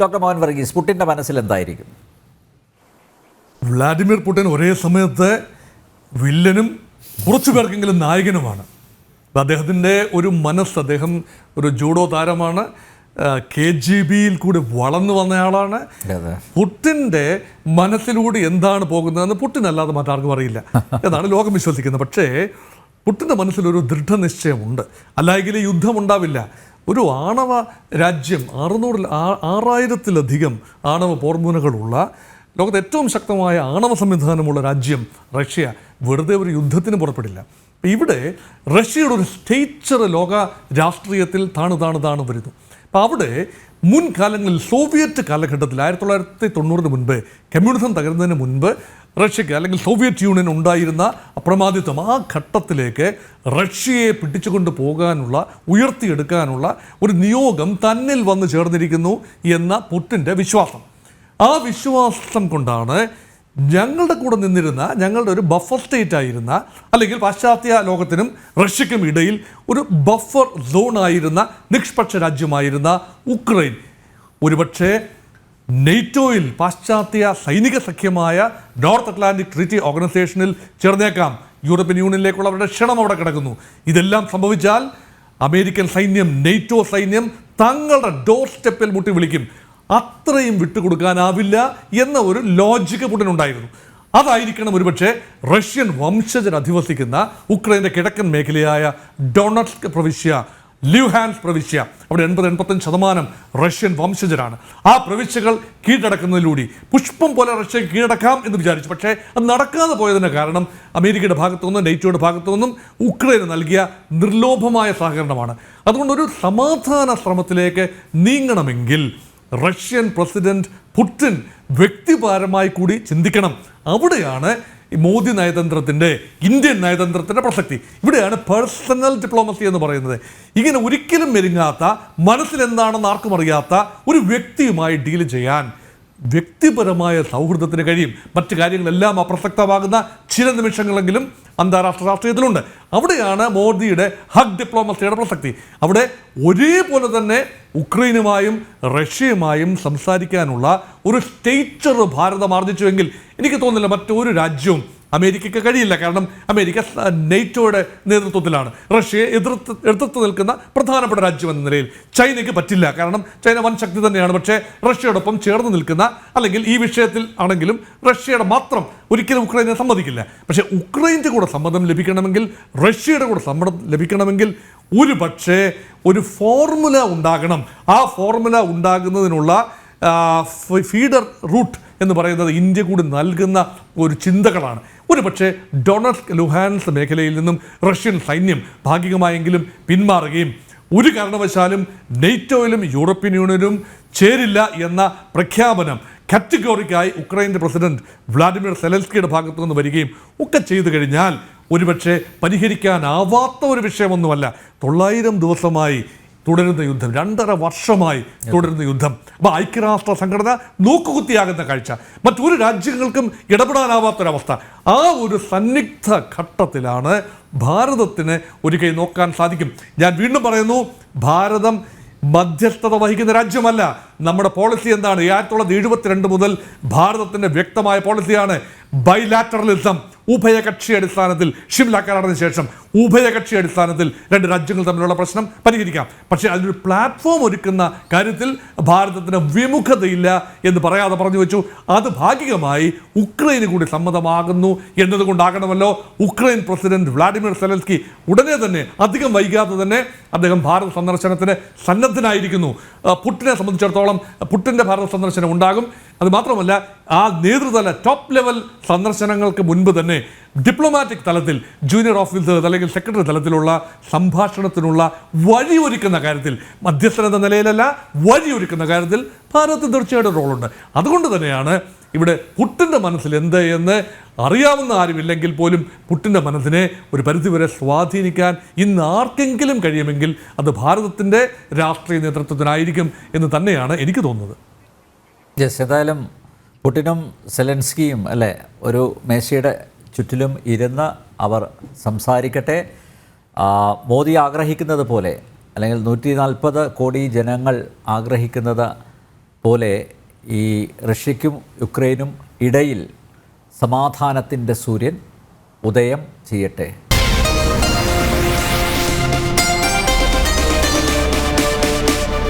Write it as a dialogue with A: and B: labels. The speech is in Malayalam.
A: ഡോക്ടർ മോഹൻ വർഗീസ് പുട്ടിന്റെ മനസ്സിൽ എന്തായിരിക്കും?
B: വ്ളാഡിമിർ പുടിൻ ഒരേ സമയത്ത് വില്ലനും കുറച്ചു പേർക്കെങ്കിലും നായകനുമാണ്. അദ്ദേഹത്തിന്റെ ഒരു മനസ്സ് അദ്ദേഹം ഒരു ജൂഡോ താരമാണ്. കെ ജി ബിയിൽ കൂടി വളർന്നു വന്നയാളാണ് പുട്ടിന്റെ മനസ്സിലൂടെ എന്താണ് പോകുന്നതെന്ന് പുട്ടിനല്ലാതെ മറ്റാർക്കും അറിയില്ല എന്നാണ് ലോകം വിശ്വസിക്കുന്നത്. പക്ഷേ പുട്ടിന്റെ മനസ്സിലൊരു ദൃഢനിശ്ചയമുണ്ട്. അല്ലെങ്കിൽ യുദ്ധമുണ്ടാവില്ല യുദ്ധം ഉണ്ടാവില്ല. ഒരു ആണവ രാജ്യം അറുന്നൂറിൽ ആറായിരത്തിലധികം ആണവ പോർമുനകളുള്ള ലോകത്തെ ഏറ്റവും ശക്തമായ ആണവ സംവിധാനമുള്ള രാജ്യം റഷ്യ. വെറുതെ ഒരു യുദ്ധത്തിന് പുറപ്പെടില്ല. ഇവിടെ റഷ്യയുടെ ഒരു സ്റ്റേച്ചർ ലോക രാഷ്ട്രീയത്തിൽ താണു താണു താണു വരുന്നു. അപ്പോൾ അവിടെ മുൻകാലങ്ങളിൽ സോവിയറ്റ് കാലഘട്ടത്തിൽ ആയിരത്തി തൊള്ളായിരത്തി തൊണ്ണൂറിന് മുൻപ് കമ്മ്യൂണിസം തകരുന്നതിന് മുൻപ് റഷ്യക്ക് അല്ലെങ്കിൽ സോവിയറ്റ് യൂണിയൻ ഉണ്ടായിരുന്ന അപ്രമാദിത്വം ആ ഘട്ടത്തിലേക്ക് റഷ്യയെ പിടിച്ചുകൊണ്ട് പോകാനുള്ള ഉയർത്തിയെടുക്കാനുള്ള ഒരു നിയോഗം തന്നിൽ വന്ന് ചേർന്നിരിക്കുന്നു എന്ന പുട്ടിന്റെ വിശ്വാസം. ആ വിശ്വാസം കൊണ്ടാണ് ഞങ്ങളുടെ കൂടെ നിന്നിരുന്ന ഞങ്ങളുടെ ഒരു ബഫർ സ്റ്റേറ്റ് ആയിരുന്ന അല്ലെങ്കിൽ പാശ്ചാത്യ ലോകത്തിനും റഷ്യക്കും ഇടയിൽ ഒരു ബഫർ സോൺ ആയിരുന്ന നിഷ്പക്ഷ രാജ്യമായിരുന്ന ഉക്രൈൻ. ഒരുപക്ഷെ നെയ്റ്റോയിൽ പാശ്ചാത്യ സൈനിക സഖ്യമായ നോർത്ത് അറ്റ്ലാന്റിക് ട്രീറ്റി ഓർഗനൈസേഷനിൽ ചേർന്നേക്കാം. യൂറോപ്യൻ യൂണിയനിലേക്കുള്ള അവരുടെ ക്ഷണം അവിടെ കിടക്കുന്നു. ഇതെല്ലാം സംഭവിച്ചാൽ അമേരിക്കൻ സൈന്യം നെയ്റ്റോ സൈന്യം തങ്ങളുടെ ഡോർ സ്റ്റെപ്പിൽ മുട്ടി വിളിക്കും. അത്രയും വിട്ടുകൊടുക്കാനാവില്ല എന്ന ഒരു ലോജിക്ക് പുടിനുണ്ടായിരുന്നു. അതായിരിക്കണം ഒരുപക്ഷെ റഷ്യൻ വംശജർ അധിവസിക്കുന്ന ഉക്രൈന്റെ കിഴക്കൻ മേഖലയായ ഡൊണറ്റ്സ്ക് പ്രവിശ്യ ലിവ്ഹാൻസ് പ്രവിശ്യ. അവിടെ എൺപത് എൺപത്തഞ്ച് ശതമാനം റഷ്യൻ വംശജരാണ്. ആ പ്രവിശ്യകൾ കീഴടക്കുന്നതിലൂടെ പുഷ്പം പോലെ റഷ്യ കീഴടക്കാം എന്ന് വിചാരിച്ചു. പക്ഷേ അത് നടക്കാതെ പോയതിന് കാരണം അമേരിക്കയുടെ ഭാഗത്തു നിന്നും നെയ്റ്റോയുടെ ഭാഗത്തു നിന്നും ഉക്രൈന് നൽകിയ നിർലോഭമായ സഹകരണമാണ്. അതുകൊണ്ട് ഒരു സമാധാന ശ്രമത്തിലേക്ക് നീങ്ങണമെങ്കിൽ റഷ്യൻ പ്രസിഡന്റ് പുടിൻ വ്യക്തിപരമായി കൂടി ചിന്തിക്കണം. അവിടെയാണ് ഈ മോദി നയതന്ത്രത്തിന്റെ ഇന്ത്യൻ നയതന്ത്രത്തിന്റെ പ്രസക്തി. ഇവിടെയാണ് പേഴ്സണൽ ഡിപ്ലോമസി എന്ന് പറയുന്നത്. ഇങ്ങനെ ഒരിക്കലും മെരുങ്ങാത്ത മനസ്സിലെന്താണെന്ന് ആർക്കും അറിയാത്ത ഒരു വ്യക്തിയുമായി ഡീൽ ചെയ്യാൻ വ്യക്തിപരമായ സൗഹൃദത്തിന് കഴിയും. മറ്റു കാര്യങ്ങളെല്ലാം അപ്രസക്തമാകുന്ന ചില നിമിഷങ്ങളെങ്കിലും അന്താരാഷ്ട്ര രാഷ്ട്രീയത്തിലുണ്ട്. അവിടെയാണ് മോദിയുടെ ഹഗ് ഡിപ്ലോമസിയുടെ പ്രസക്തി. അവിടെ ഒരേപോലെ തന്നെ ഉക്രൈനുമായും റഷ്യയുമായും സംസാരിക്കാനുള്ള ഒരു സ്റ്റേച്ചർ ഭാരതം ആർജിച്ചുവെങ്കിൽ എനിക്ക് തോന്നുന്നില്ല മറ്റൊരു രാജ്യവും അമേരിക്കയ്ക്ക് കഴിയില്ല. കാരണം അമേരിക്ക നെയ്റ്റോയുടെ നേതൃത്വത്തിലാണ്. റഷ്യയെ എതിർത്ത് എതിർത്ത് നിൽക്കുന്ന പ്രധാനപ്പെട്ട രാജ്യം എന്ന നിലയിൽ ചൈനയ്ക്ക് പറ്റില്ല. കാരണം ചൈന വൻ ശക്തി തന്നെയാണ്. പക്ഷേ റഷ്യയോടൊപ്പം ചേർന്ന് നിൽക്കുന്ന അല്ലെങ്കിൽ ഈ വിഷയത്തിൽ ആണെങ്കിലും റഷ്യയുടെ മാത്രം ഒരിക്കലും ഉക്രൈനെ സമ്മതിക്കില്ല. പക്ഷേ ഉക്രൈന്റെ കൂടെ സമ്മതം ലഭിക്കണമെങ്കിൽ റഷ്യയുടെ കൂടെ സമ്മതം ലഭിക്കണമെങ്കിൽ ഒരു പക്ഷേ ഒരു ഫോർമുല ഉണ്ടാകണം. ആ ഫോർമുല ഉണ്ടാകുന്നതിനുള്ള ഫീഡർ റൂട്ട് എന്ന് പറയുന്നത് ഇന്ത്യ കൂടി നൽകുന്ന ഒരു ചിന്തകളാണ്. ഒരു പക്ഷേ ഡൊണസ്ക് ലുഹാൻസ് മേഖലയിൽ നിന്നും റഷ്യൻ സൈന്യം ഭാഗികമായെങ്കിലും പിന്മാറുകയും ഒരു കാരണവശാലും നെയ്റ്റോയിലും യൂറോപ്യൻ യൂണിയനും ചേരില്ല എന്ന പ്രഖ്യാപനം കാറ്റഗോറിക്കായി ഉക്രൈന്റെ പ്രസിഡന്റ് വ്ളാഡിമിർ സെലൻസ്കിയുടെ ഭാഗത്തു നിന്ന് വരികയും ഒക്കെ ചെയ്തു കഴിഞ്ഞാൽ ഒരുപക്ഷെ പരിഹരിക്കാനാവാത്ത ഒരു വിഷയമൊന്നുമല്ല. തൊള്ളായിരം ദിവസമായി തുടരുന്ന യുദ്ധം. രണ്ടര വർഷമായി തുടരുന്ന യുദ്ധം. അപ്പോൾ ഐക്യരാഷ്ട്ര സംഘടന നോക്കുകുത്തിയാകുന്ന കാഴ്ച. മറ്റൊരു രാജ്യങ്ങൾക്കും ഇടപെടാനാവാത്തൊരവസ്ഥ. ആ ഒരു സന്നിഗ്ധ ഘട്ടത്തിലാണ് ഭാരതത്തിന് ഒരു കൈ നോക്കാൻ സാധിക്കും. ഞാൻ വീണ്ടും പറയുന്നു ഭാരതം മധ്യസ്ഥത വഹിക്കുന്ന രാജ്യമല്ല. നമ്മുടെ പോളിസി എന്താണ്? ആയിരത്തി തൊള്ളായിരത്തി എഴുപത്തിരണ്ട് മുതൽ ഭാരതത്തിന്റെ വ്യക്തമായ പോളിസിയാണ് ബൈലാറ്ററലിസം ഉഭയകക്ഷി അടിസ്ഥാനത്തിൽ ഷിംല കരാറിന് ശേഷം ഉഭയകക്ഷി അടിസ്ഥാനത്തിൽ രണ്ട് രാജ്യങ്ങൾ തമ്മിലുള്ള പ്രശ്നം പരിഹരിക്കാം. പക്ഷേ അതിനൊരു പ്ലാറ്റ്ഫോം ഒരുക്കുന്ന കാര്യത്തിൽ ഭാരതത്തിന് വിമുഖതയില്ല എന്ന് പറയാതെ പറഞ്ഞു വെച്ചു. അത് ഭാഗികമായി ഉക്രൈന് കൂടി സമ്മതമാകുന്നു എന്നതുകൊണ്ടാകണമല്ലോ ഉക്രൈൻ പ്രസിഡന്റ് വ്ളാഡിമിർ സെലൻസ്കി ഉടനെ തന്നെ അധികം വൈകാതെ തന്നെ അദ്ദേഹം ഭാരത സന്ദർശനത്തിന് സന്നദ്ധനായിരിക്കുന്നു. പുട്ടിനെ സംബന്ധിച്ചിടത്തോളം പുട്ടിന്റെ ഭാരത സന്ദർശനം ഉണ്ടാകും. അത് മാത്രമല്ല ആ നേതൃതല ടോപ്പ് ലെവൽ സന്ദർശനങ്ങൾക്ക് മുൻപ് തന്നെ ഡിപ്ലോമാറ്റിക് തലത്തിൽ ജൂനിയർ ഓഫീസേഴ്സ് അല്ലെങ്കിൽ സെക്രട്ടറി തലത്തിലുള്ള സംഭാഷണത്തിനുള്ള വഴി ഒരുക്കുന്ന കാര്യത്തിൽ മധ്യസ്ഥന എന്ന നിലയിലല്ല വഴിയൊരുക്കുന്ന കാര്യത്തിൽ ഭാരതത്തിന് തീർച്ചയായിട്ടും റോളുണ്ട്. അതുകൊണ്ട് തന്നെയാണ് ഇവിടെ പുട്ടിന്റെ മനസ്സിൽ എന്ത് എന്ന് അറിയാവുന്ന ആരുമില്ലെങ്കിൽ പോലും പുട്ടിന്റെ മനസ്സിനെ ഒരു പരിധിവരെ സ്വാധീനിക്കാൻ ഇന്ന് ആർക്കെങ്കിലും കഴിയുമെങ്കിൽ അത് ഭാരതത്തിന്റെ രാഷ്ട്രീയ നേതൃത്വത്തിനായിരിക്കും എന്ന് തന്നെയാണ് എനിക്ക് തോന്നുന്നത്.
A: യെസ് ഏതായാലും പുട്ടിനും സെലൻസ്കിയും അല്ലേ ഒരു മേശയുടെ ചുറ്റിലും ഇരുന്ന് അവർ സംസാരിക്കട്ടെ. മോദി ആഗ്രഹിക്കുന്നത് പോലെ അല്ലെങ്കിൽ നൂറ്റി നാൽപ്പത് കോടി ജനങ്ങൾ ആഗ്രഹിക്കുന്നത് പോലെ ഈ റഷ്യയ്ക്കും യുക്രൈനും ഇടയിൽ സമാധാനത്തിന്റെ സൂര്യൻ ഉദയം ചെയ്യട്ടെ.